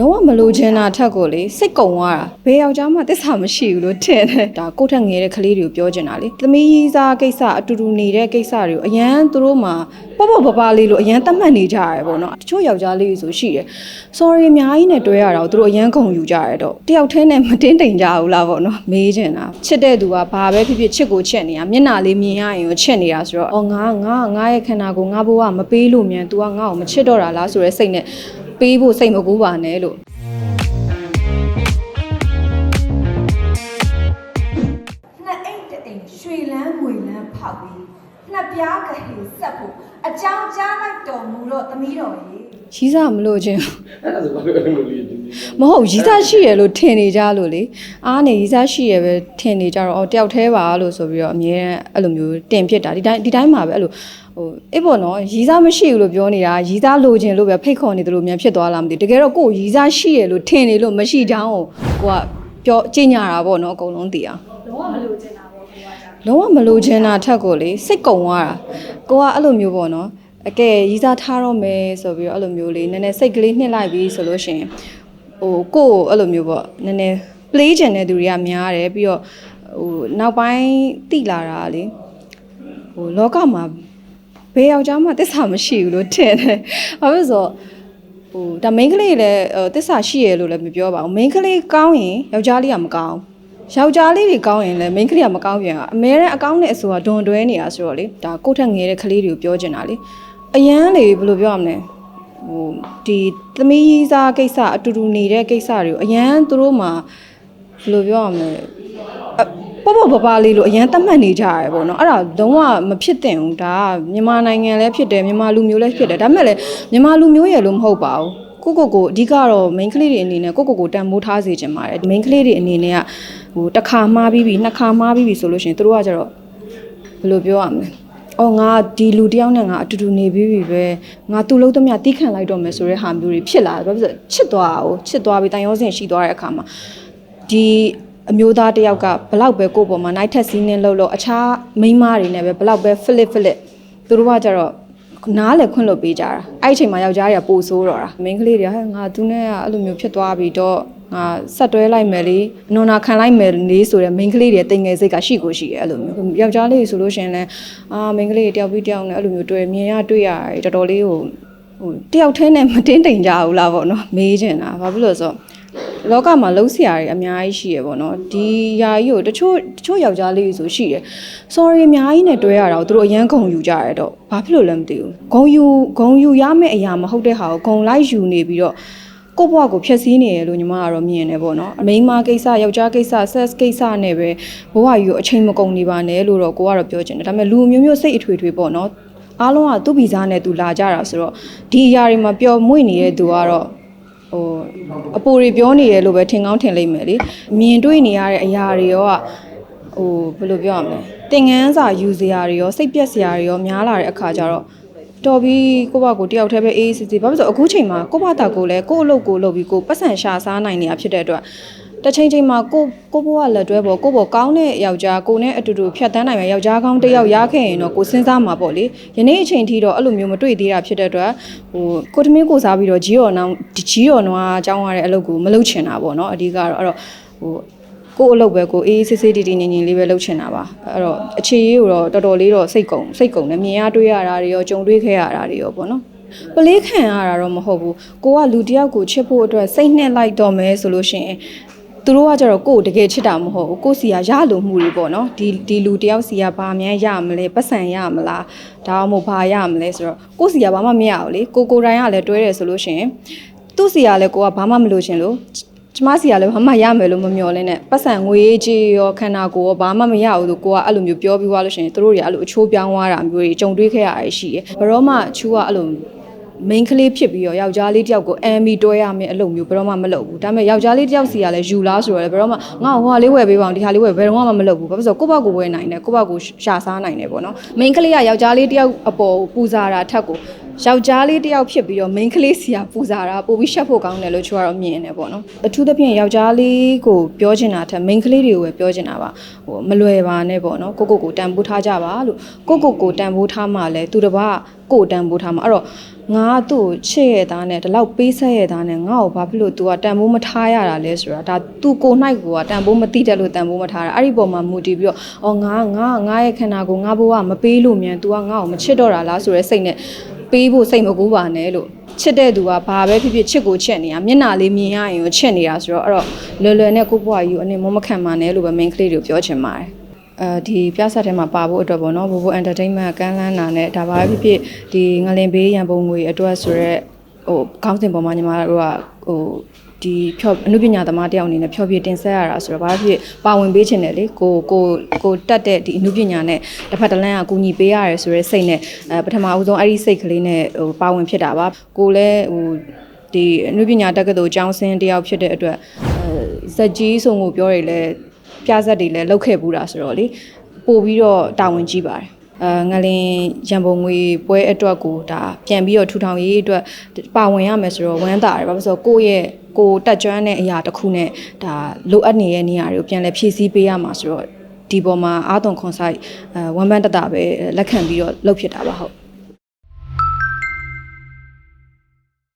လုံးဝမလိုချင်တာထက်ကိုလေစိတ်ကုံသွားတာဘယ်ယောက်ျားမှတစ္ဆာမရှိဘူးလို့ထင်တယ်ဒါကိုယ့်ထက်ငယ်တဲ့ကလေးတွေကိုပြောချင်တာလေသမီးကြီးစားကိစ္စအတူတူနေတဲ့ကိစ္စတွေကိုအရန်သူတို့မှပေါ့ပေါ့ပပလေးလို့အရန်သတ်မှတ်နေကြရတယ်ပေါ့နော်တချို့ယောက်ျားလေးတွေဆိုရှိတယ် sorry အများကြီးနဲ့တွဲရတာကိုသူတို့အရန်ခုံယူကြရတော့တယောက်တည်းနဲ့မတင်းတိမ်ကြဘူးလားပေါ့နော်မေးချင်တာချစ်တဲ့သူကဘာပဲဖြစ်ဖြစ်ချစ်ကိုချစ်နေတာမျက်နှာလေးမြင်ရရင်ကိုချစ်နေတာဆိုတော့အော်ငါငါငါရဲ့ခန္ဓာကိုယ်ငါဘဝမပေးလို့မြန် तू ကငါ့ကိုမချစ်တော့တာလားဆိုရဲစိတ်နဲ့ ပေးဖို့စိတ်မကူပါနဲ့လို့နှစ်အိတ်တအိမ်ရွှေလန်းငွေလန်းဖောက်ပြီးနှစ်ပြားကဟေဆက်ဖို့ အကြောင်းကြားလိုက်တော်မူတော့သမီးတော်ရေရီးစားမလို့ချင်းအဲ့ဒါဆိုဘာလို့အဲ့လိုလေးဒီမဟုတ်ရီးစားရှိရလို့ထင်နေကြလို့လေအားနေရီးစားရှိရပဲထင်နေကြတော့အော်တယောက်တည်းပါလို့ဆိုပြီးတော့အမြဲတမ်းအဲ့လိုမျိုးတင်ဖြစ်တာဒီတိုင်းဒီတိုင်းမှာပဲအဲ့လိုဟိုအေးပေါ့နော်ရီးစားမရှိဘူးလို့ပြောနေတာရီးစားလိုချင်လို့ပဲဖိတ်ခေါ်နေတယ်လို့မြန်ဖြစ်သွားလားမသိဘူးတကယ်တော့ကိုယ်ရီးစားရှိရလို့ထင်နေလို့မရှိချောင်းကိုကိုကပြောကြင်ညာတာပေါ့နော်အကုန်လုံးသိအောင်လုံးဝမလိုချင်တာပေါ့ လုံးဝမလိုချင်တာထက်ကိုလေစိတ်ကုံသွားတာကိုကအဲ့လိုမျိုးပေါ့နော်အကဲရီးစားထားတော့မယ်ဆိုပြီးတော့အဲ့လိုမျိုးလေးနည်းနည်းစိတ်ကလေးနှစ်လိုက်ပြီးဆိုလို့ရှိရင်ဟိုကိုယ့်ကိုအဲ့လိုမျိုးပေါ့နည်းနည်း play ချင်တဲ့သူတွေကများတယ်ပြီးတော့ဟိုနောက်ပိုင်းတိလာတာလေဟိုလောကမှာဘယ်ယောက်ျားမှတစ္ဆာမရှိဘူးလို့ထင်တယ်ဘာဖြစ်လို့ဆိုတော့ဟိုဒါ main ကလေးလည်းဟိုတစ္ဆာရှိရလို့လည်းမပြောပါဘူး main ကလေးကောင်းရင်ယောက်ျားလေးကမကောင်းဘူး ယောက်ျားလေးတွေကောင်းရင်လည်း main ကလေးကမကောင်းပြန်အမဲတဲ့အကောင်းနဲ့အဆိုကဒွန်တွဲနေတာဆိုတော့လေဒါကိုယ့်ထက်ငယ်တဲ့ကလေးတွေကိုပြောချင်တာလေအရန်လေဘယ်လိုပြောရမလဲဟိုဒီသမီးကြီးစားကိစ္စအတူတူနေတဲ့ကိစ္စတွေကိုအရန်သူတို့မှဘယ်လိုပြောရမလဲအပေါ့ပေါ့ပပလေးလို့အရန်သတ်မှတ်နေကြရတယ်ပေါ့နော်အဲ့ဒါလုံးဝမဖြစ်သင့်ဘူးဒါကမြန်မာနိုင်ငံလည်းဖြစ်တယ်မြန်မာလူမျိုးလည်းဖြစ်တယ်ဒါပေမဲ့လည်းမြန်မာလူမျိုးရဲ့လို့မဟုတ်ပါဘူး ကိုကိုကိုအဓိကတော့ main ကလေးတွေအနေနဲ့ကိုကိုကိုတန်မိုးထားစေချင်ပါတယ် main ကလေးတွေအနေနဲ့ကဟိုတစ်ခါမှားပြီးပြီနှစ်ခါမှားပြီးပြီဆိုလို့ရှိရင်သူတို့ကကြတော့ဘယ်လိုပြောရမလဲအော်ငါဒီလူတယောက်နဲ့ငါအတူတူနေပြီးပြီပဲငါသူ့လုံးသမျှတီးခံလိုက်တော့မယ်ဆိုတဲ့ဟာမျိုးတွေဖြစ်လာတယ်ဘာဖြစ်လို့လဲချစ်သွားတာကိုချစ်သွားပြီးတန်ရောစင်ရှိသွားတဲ့အခါမှာဒီအမျိုးသားတယောက်ကဘလောက်ပဲကိုယ့်ပေါ်မှာ night test scene လုပ်လို့အခြားမိန်းမတွေနဲ့ပဲဘလောက်ပဲ flip flip သူတို့ကကြတော့ နားလေခွင့်လွတ်ပေးကြတာအဲ့ဒီအချိန်မှာယောက်ျားတွေကပိုဆိုးတော့တာမိန်းကလေးတွေကဟဲ့ငါသူနဲ့ကအဲ့လိုမျိုးဖြစ်သွားပြီတော့ငါဆက်တွဲလိုက်မယ်လေအနွန်နာခံလိုက်မယ်လေဆိုတဲ့မိန်းကလေးတွေတင်ငယ်စိတ်ကရှိကိုရှိရဲ့အဲ့လိုမျိုးယောက်ျားလေးတွေဆိုလို့ရှိရင်လည်းအာမိန်းကလေးတွေတယောက်ပြီးတယောက်နဲ့အဲ့လိုမျိုးတွေ့မြင်ရတွေ့ရတယ်တော်တော်လေးဟိုဟိုတယောက်တည်းနဲ့မတင်းတိမ်ကြဘူးလားပေါ့နော်မေးချင်တာဘာဖြစ်လို့လဲဆိုတော့ လောကမှာလုံးဆရာတွေအများကြီးရှိရပေါ့နော်ဒီယာကြီးကိုတချို့တချို့ယောက်ျားလေးတွေဆိုရှိတယ် sorry အများကြီးနဲ့တွဲရတာကိုသူတို့အရန်ဂုံယူကြရတော့ဘာဖြစ်လို့လဲမသိဘူးဂုံယူဂုံယူရမယ့်အရာမဟုတ်တဲ့ဟာကိုဂုံလိုက်ယူနေပြီးတော့ကိုယ့်ဘဝကိုဖျက်ဆီးနေရလို့ညီမကတော့မြင်တယ်ပေါ့နော်အမိန်းမကိစ္စယောက်ျားကိစ္စ sex ကိစ္စနဲ့ပဲဘဝကြီးကိုအချိန်မကုန်နေပါနဲ့လို့တော့ကိုကတော့ပြောချင်တယ်ဒါပေမဲ့လူမျိုးမျိုးစိတ်အထွေထွေပေါ့နော်အားလုံးကသူ့ဗီဇာနဲ့သူလာကြတာဆိုတော့ဒီအရာတွေမှာပျော်မွေ့နေတဲ့သူကတော့ ဟိုအပူတွေပြောနေရလို့ပဲထင်ကောင်းထင်လိမ့်မယ်လေမြင်တွေ့နေရတဲ့အရာတွေရောကဟိုဘယ်လိုပြောရမလဲသင်ငန်းစာယူစရာတွေရောစိတ်ပြက်စရာတွေရောများလာတဲ့အခါကျတော့တော်ပြီးကိုယ့်ဘကိုတယောက်တည်းပဲအေးအေးစစ်စစ်ဘာဖြစ်လို့လဲဆိုတော့အခုချိန်မှာကိုယ့်ဘတာကိုလည်းကိုယ့်အလုပ်ကိုလုပ်ပြီးကိုယ်ပတ်စံရှာစားနိုင်နေတာဖြစ်တဲ့အတွက် တစ်ချိန်ချိန်မှာကိုကိုဘွားလက်တွဲပေါ်ကိုဘောကောင်းတဲ့ယောက်ျားကိုနဲ့အတူတူဖြတ်တန်းနိုင်မယ့်ယောက်ျားကောင်းတစ်ယောက်ရခဲ့ရင်တော့ကိုစဉ်းစားမှာပေါ့လေယနေ့အချိန်ထိတော့အဲ့လိုမျိုးမတွေ့သေးတာဖြစ်တဲ့အတွက်ဟိုကိုတမင်းကိုစားပြီးတော့ဂျီရော်နောင်ဂျီရော်နွားအကြောင်းရတဲ့အလုပ်ကိုမလုပ်ချင်တာပေါ့နော်အဓိကတော့အဲ့တော့ဟိုကို့အလုပ်ပဲကိုအေးအေးဆေးဆေးတည်တည်ငြိမ်ငြိမ်လေးပဲလုပ်ချင်တာပါအဲ့တော့အခြေရေးကိုတော့တော်တော်လေးတော့စိတ်ကုံစိတ်ကုံနဲ့မြင်ရတွေ့ရတာတွေရောကြုံတွေ့ခဲ့ရတာတွေရောပေါ့နော်ပလေးခံရတာတော့မဟုတ်ဘူးကိုကလူတယောက်ကိုချစ်ဖို့အတွက်စိတ်နဲ့လိုက်တော့မယ်ဆိုလို့ရှိရင် သူတို့ကကြတော့ကိုယ်တကယ်ချစ်တာမဟုတ်ဘူးကိုယ့်စီကရလို့မှုတွေပေါ့နော်ဒီဒီလူတယောက်စီကဘာမှန်းရမလဲပတ်စံရမလားဒါမှမဟုတ်ဘာရမလဲဆိုတော့ကိုယ့်စီကဘာမှမရဘူးလေကိုကိုယ်တိုင်ကလည်းတွဲတယ်ဆိုလို့ရှိရင်သူ့စီကလည်းကိုကဘာမှမလို့ရှင်လို့ကျမစီကလည်းဘာမှရမယ်လို့မမျှော်လင့်နဲ့ပတ်စံငွေကြေးရောခန္ဓာကိုယ်ရောဘာမှမရဘူးလို့ကိုကအဲ့လိုမျိုးပြောပြီးသွားလို့ရှိရင်သူတို့တွေကအဲ့လိုအချိုးပြောင်းသွားတာမျိုးတွေကြုံတွေ့ခဲ့ရတာရှိတယ်ဘယ်တော့မှချူကအဲ့လို မိန်းကလေးဖြစ်ပြီးတော့ယောက်ျားလေးတယောက်ကိုအမ်မီတွဲရမယ်အလုပ်မျိုးဘယ်တော့မှမလုပ်ဘူးဒါပေမဲ့ယောက်ျားလေးတယောက်စီကလည်းယူလားဆိုတော့လည်းဘယ်တော့မှငါ့ဟိုဟာလေးဝယ်ပေးပါအောင်ဒီဟာလေးဝယ်ဘယ်တော့မှမလုပ်ဘူးဘာဖြစ်လို့လဲဆိုတော့ကိုယ့်ဘက်ကိုဝယ်နိုင်တယ်ကိုယ့်ဘက်ကိုရှာစားနိုင်တယ်ပေါ့နော်မိန်းကလေးကယောက်ျားလေးတယောက်အပေါ်ကိုပူဇာတာထက်ကို ယောက်ျားလေးတယောက်ဖြစ်ပြီးတော့မိန်းကလေးစီကပူဇာတာပို့ပြီးရှက်ဖို့ကောင်းတယ်လို့ချူကတော့မြင်တယ်ပေါ့နော်အထူးသဖြင့်ယောက်ျားလေးကိုပြောချင်တာထက်မိန်းကလေးတွေကိုပဲပြောချင်တာပါဟိုမလွယ်ပါနဲ့ပေါ့နော်ကိုကိုကိုတန်ဖိုးထားကြပါလို့ကိုကိုကိုတန်ဖိုးထားမှလည်းသူတစ်ပါးကိုတန်ဖိုးထားမှာအဲ့တော့ ငါကသူ့ကိုချစ်ရသားနဲ့ဒီလောက်ပေးဆက်ရသားနဲ့ငါ့ကိုဘာဖြစ်လို့ तू ကတန်ဖိုးမထားရတာလဲဆိုတာဒါ तू ကိုယ်၌ကိုကတန်ဖိုးမသိတတ်လို့တန်ဖိုးမထားတာအဲ့ဒီပုံမှာမူတည်ပြီးတော့အော်ငါငါငါရဲ့ခန္ဓာကိုယ်ငါဘဝမပေးလို့မြန် तू ကငါ့ကိုမချစ်တော့တာလားဆိုရဲစိတ်နဲ့ ပေးဖို့စိတ်မကူပါနဲ့လို့ချစ်တဲ့သူကဘာပဲဖြစ်ဖြစ်ချစ်ကိုချစ်နေတာမျက်နှာလေးမြင်ရရင်ကိုချစ်နေတာဆိုတော့အဲ့တော့လွယ်လွယ်နဲ့ကိုယ့်ဘဝကြီးကိုအနေမမခံပါနဲ့လို့ပဲ main ကလေးတွေကိုပြောချင်ပါတယ်အဲဒီပြဆက်ထဲမှာပါဖို့အတွက်ပေါ့နော်ဘူဘူ entertainment ကမ်းလှမ်းတာနဲ့ဒါပါပဲဖြစ်ဖြစ်ဒီငလင်ဘေးရန်ပုံငွေအတွက်ဆိုရက်ဟိုခေါင်းစဉ်ပေါ်မှာညီမတို့ကဟို ဒီဖြောအနုပညာသမားတယောက်အနေနဲ့ဖြောပြတင်ဆက်ရတာဆိုတော့ဘာဖြစ်ဖြစ်ပါဝင်ပေးခြင်းတယ်လေကိုကိုကိုတက်တဲ့ဒီအနုပညာနဲ့တစ်ဖက်တစ်လမ်းကကူညီပေးရတယ်ဆိုရဲစိတ်နဲ့အဲပထမအဦးဆုံးအဲ့ဒီစိတ်ကလေးနဲ့ဟိုပါဝင်ဖြစ်တာပါကိုလည်းဟိုဒီအနုပညာတက္ကသိုလ်ကျောင်းဆင်းတယောက်ဖြစ်တဲ့အတွက်အဲဇက်ကြီးဆိုကိုပြောရလေပြဆက်တွေလည်းလောက်ခဲ့ဘူးတာဆိုတော့လေပို့ပြီးတော့တာဝန်ကြီးပါတယ် အဲငလင်ရန်ပုံငွေပွဲအတွက်ကိုဒါပြန်ပြီးတော့ထူထောင်ရေးအတွက်ပါဝင်ရမယ်ဆိုတော့ဝမ်းသာတယ်ဘာလို့လဲဆိုတော့ကိုယ့်ရဲ့ကိုယ်တက်ကြွတဲ့အရာတစ်ခုနဲ့ဒါလိုအပ်နေတဲ့နေရာတွေကိုပြန်လဲဖြည့်ဆည်းပေးရမှာဆိုတော့ဒီပေါ်မှာအာသွန်ခွန်ဆိုင်အဲဝမ်းပန်းတတပဲလက်ခံပြီးတော့လုပ်ဖြစ်တာပါဟုတ်